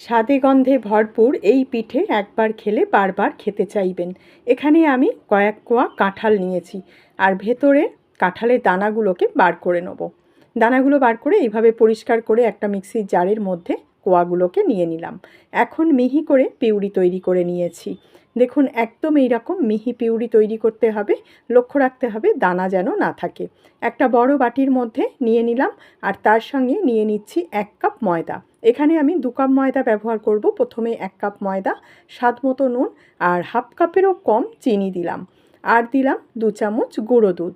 স্বাদে গন্ধে ভরপুর এই পিঠে একবার খেলে বারবার খেতে চাইবেন। এখানে আমি কয়েক কোয়া কাঁঠাল নিয়েছি আর ভেতরে কাঁঠালের দানাগুলোকে বার করে নেব। দানাগুলো বার করে এইভাবে পরিষ্কার করে একটা মিক্সির জারের মধ্যে কোয়াগুলোকে নিয়ে নিলাম। এখন মিহি করে পিউরি তৈরি করে নিয়েছি। দেখুন, একদম এইরকম মিহি পিউরি তৈরি করতে হবে, লক্ষ্য রাখতে হবে দানা যেন না থাকে। একটা বড় বাটির মধ্যে নিয়ে নিলাম আর তার সঙ্গে নিয়ে নিচ্ছি এক কাপ ময়দা। এখানে আমি দু কাপ ময়দা ব্যবহার করব। প্রথমে এক কাপ ময়দা, স্বাদ মতো নুন আর হাফ কাপেরও কম চিনি দিলাম। আর দিলাম দু চামচ গুঁড়ো দুধ।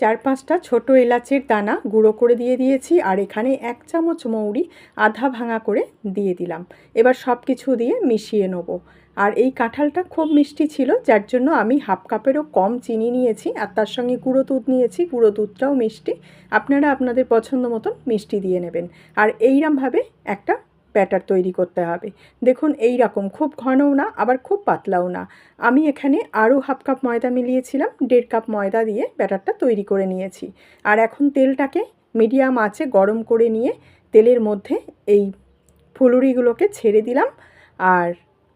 চার পাঁচটা ছোটো এলাচের দানা গুঁড়ো করে দিয়ে দিয়েছি আর এখানে এক চামচ মৌরি আধা ভাঙা করে দিয়ে দিলাম। এবার সব কিছু দিয়ে মিশিয়ে নেব। আর এই কাঁঠালটা খুব মিষ্টি ছিল, যার জন্য আমি হাফ কাপেরও কম চিনি নিয়েছি আর তার সঙ্গে গুঁড়ো দুধ নিয়েছি। গুঁড়ো দুধটাও মিষ্টি। আপনারা আপনাদের পছন্দ মতন মিষ্টি দিয়ে নেবেন। আর এইরমভাবে একটা ব্যাটার তৈরি করতে হবে। দেখুন, এই রকম খুব ঘনও না, আবার খুব পাতলাও না। আমি এখানে আরও হাফ কাপ ময়দা মিলিয়েছিলাম, দেড় কাপ ময়দা দিয়ে ব্যাটারটা তৈরি করে নিয়েছি। আর এখন তেলটাকে মিডিয়াম আঁচে গরম করে নিয়ে তেলের মধ্যে এই ফুলুরিগুলোকে ছেড়ে দিলাম। আর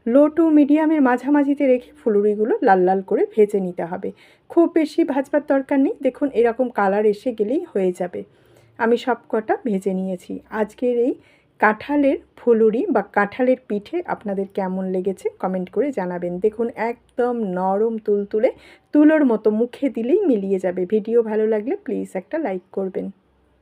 লো টু মিডিয়ামের মাঝামাঝিতে রেখে ফুলুরিগুলো লাল লাল করে ভেজে নিতে হবে। খুব বেশি ভাজবার দরকার নেই, দেখুন এরকম কালার এসে গেলেই হয়ে যাবে। আমি সব কটা ভেজে নিয়েছি। আজকের এই কাঁঠালের ফুলুরি বা কাঁঠালের পিঠে আপনাদের কেমন লেগেছে কমেন্ট করে জানাবেন। দেখুন, একদম নরম তুলতুলে, তুলোর মতো মুখে দিলেই মিলিয়ে যাবে। ভিডিও ভালো লাগলে প্লিজ একটা লাইক করবেন।